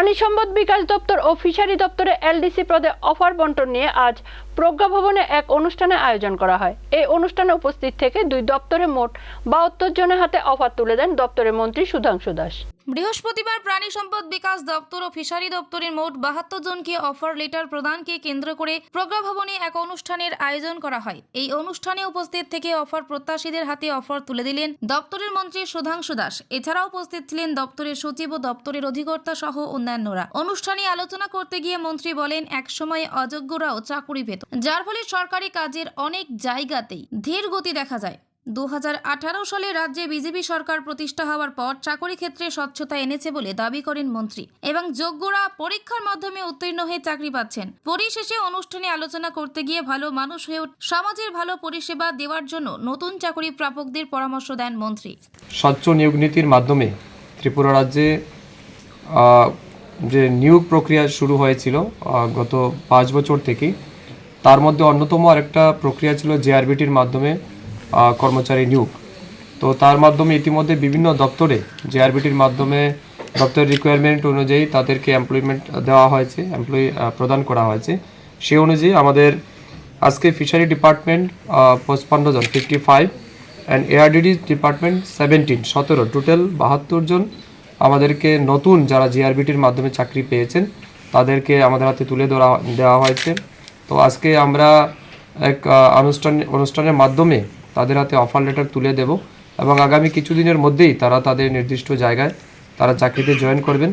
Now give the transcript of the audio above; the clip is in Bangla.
প্রাণী সম্পদ বিকাশ দপ্তর ও ফিশারি দপ্তরে এলডিসি পদে অফার বন্টন নিয়ে আজ প্রজ্ঞা ভবনে এক অনুষ্ঠানে আয়োজন করা হয়। এই অনুষ্ঠানে উপস্থিত থেকে দুই দপ্তরে মোট বাহাত্তর জনের হাতে অফার তুলে দেন দপ্তরের মন্ত্রী সুধাংশু দাস। বৃহস্পতিবার প্রাণী সম্পদ বিকাশ দপ্তর ও ফিশারি দপ্তরের মোট বাহাত্তর জনকে অফার লেটার প্রদানকে কেন্দ্র করে প্রজ্ঞা ভবনে এক অনুষ্ঠানের আয়োজন করা হয়। এই অনুষ্ঠানে উপস্থিত থেকে অফার প্রত্যাশীদের হাতে অফার তুলে দিলেন দপ্তরের মন্ত্রী সুধাংশু দাস। এছাড়াও উপস্থিত ছিলেন দপ্তরের সচিব ও দপ্তরের অধিকর্তা সহ অন্যান্যরা। অনুষ্ঠানে আলোচনা করতে গিয়ে মন্ত্রী বলেন, একসময় অযোগ্যরাও চাকুরি পেত। যার ফলে সরকারি কাজের অনেক জায়গাতেই ধীর গতি দেখা যায়। দু হাজার আঠারো সালে রাজ্যে বিজেপি সরকার প্রতিষ্ঠা হওয়ার পর চাকরি ক্ষেত্রে স্বচ্ছতা এনেছে বলে দাবি করেন মন্ত্রী এবং যোগ্যরা পরীক্ষার মাধ্যমে উত্তীর্ণ হয়ে চাকরি পাচ্ছেন। পরিশেষে অনুষ্ঠানে আলোচনা করতে গিয়ে ভালো মানুষ হয়ে সমাজের ভালো পরিষেবা দেওয়ার জন্য নতুন চাকরি প্রাপকদের পরামর্শ দেন মন্ত্রী। স্বচ্ছ নিয়োগ নীতির মাধ্যমে ত্রিপুরা রাজ্যে যে নিয়োগ প্রক্রিয়া শুরু হয়েছিল গত পাঁচ বছর থেকেই, তার মধ্যে অন্যতম আরেকটা প্রক্রিয়া ছিল জেআরবিটির মাধ্যমে কর্মচারী নিয়োগ। তো তার মাধ্যমে ইতিমধ্যে বিভিন্ন দপ্তরে জেআরবিটির মাধ্যমে দপ্তরের রিকোয়ারমেন্ট অনুযায়ী তাদেরকে এমপ্লয়মেন্ট দেওয়া হয়েছে এমপ্লয়ি প্রদান করা হয়েছে। সেই অনুযায়ী আমাদের আজকে ফিশারি ডিপার্টমেন্ট পঁচপান্ন জন fifty five and ARDD department seventeen সতেরো টোটাল বাহাত্তর জন আমাদেরকে নতুন যারা জিআরবিটির মাধ্যমে চাকরি পেয়েছেন তাদেরকে আমাদের হাতে তুলে ধরা দেওয়া হয়েছে। তো আজকে আমরা এক আহ, অনুষ্ঠান অনুষ্ঠানের মাধ্যমে তাদের হাতে অফার লেটার তুলে দেব এবং আগামী কিছুদিনের মধ্যেই তারা তাদের নির্দিষ্ট জায়গায় তারা চাকরিতে জয়েন করবেন।